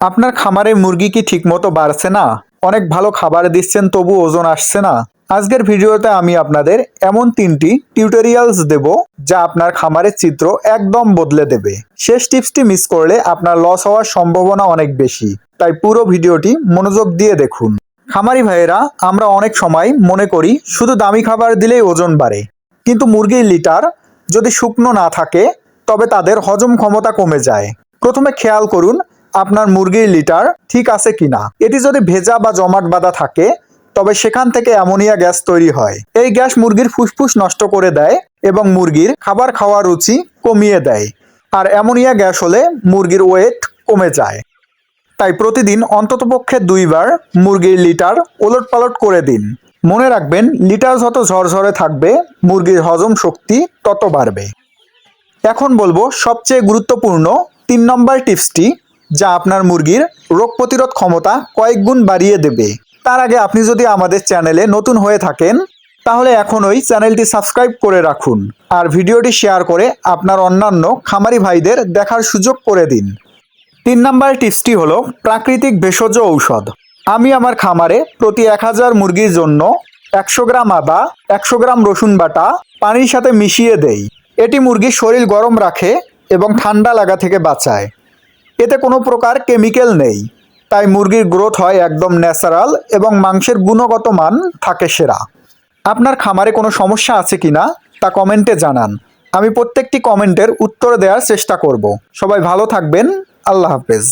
আপনার খামারে মুরগি কি ঠিকমতো বাড়ছে না? অনেক ভালো খাবার দিচ্ছেন, তবু ওজন আসছে না। আজকের ভিডিওতে আমি আপনাদের এমন তিনটি টিউটোরিয়ালস দেব, যা আপনার খামারের চিত্র একদম বদলে দেবে। শেষ টিপসটি মিস করলে আপনার লস হওয়ার সম্ভাবনা অনেক বেশি। তাই পুরো ভিডিওটি মনোযোগ দিয়ে দেখুন। খামারি ভাইয়েরা, আমরা অনেক সময় মনে করি শুধু দামি খাবার দিলেই ওজন বাড়ে। কিন্তু মুরগির লিটার যদি শুকনো না থাকে, তবে তাদের হজম ক্ষমতা কমে যায়। প্রথমে খেয়াল করুন আপনার মুরগির লিটার ঠিক আছে কিনা। এটি যদি ভেজা বা জমাট বাঁধা থাকে, তবে সেখান থেকে অ্যামোনিয়া গ্যাস তৈরি হয়। এই গ্যাস মুরগির ফুসফুস নষ্ট করে দেয় এবং মুরগির খাবার খাওয়ার রুচি কমিয়ে দেয়। আর অ্যামোনিয়া গ্যাস হলে মুরগির ওয়েট কমে যায়। তাই প্রতিদিন অন্ততপক্ষে দুইবার মুরগির লিটার ওলট পালট করে দিন। মনে রাখবেন, লিটার যত ঝরঝরে থাকবে, মুরগির হজম শক্তি তত বাড়বে। এখন বলব, সবচেয়ে গুরুত্বপূর্ণ তিন নম্বর টিপসটি যা আপনার মুরগির রোগ প্রতিরোধ ক্ষমতা কয়েক গুণ বাড়িয়ে দেবে। তার আগে আপনি যদি আমাদের চ্যানেলে নতুন হয়ে থাকেন, তাহলে এখনই চ্যানেলটি সাবস্ক্রাইব করে রাখুন আর ভিডিওটি শেয়ার করে আপনার অন্যান্য খামারি ভাইদের দেখার সুযোগ করে দিন। তিন নম্বর টিপসটি হলো প্রাকৃতিক ভেষজ ঔষধ। আমি আমার খামারে প্রতি এক হাজার মুরগির জন্য একশো গ্রাম আদা, একশো গ্রাম রসুন বাটা পানির সাথে মিশিয়ে দেই। এটি মুরগির শরীর গরম রাখে এবং ঠান্ডা লাগা থেকে বাঁচায়। এতে কোনো প্রকার কেমিক্যাল নেই। তাই মুরগির গ্রোথ হয় একদম ন্যাচারাল এবং মাংসের গুণগত মান থাকে সেরা। আপনার খামারে কোনো সমস্যা আছে কি না, তা কমেন্টে জানান। আমি প্রত্যেকটি কমেন্টের উত্তর দেওয়ার চেষ্টা করব। সবাই ভালো থাকবেন। আল্লাহ হাফেজ।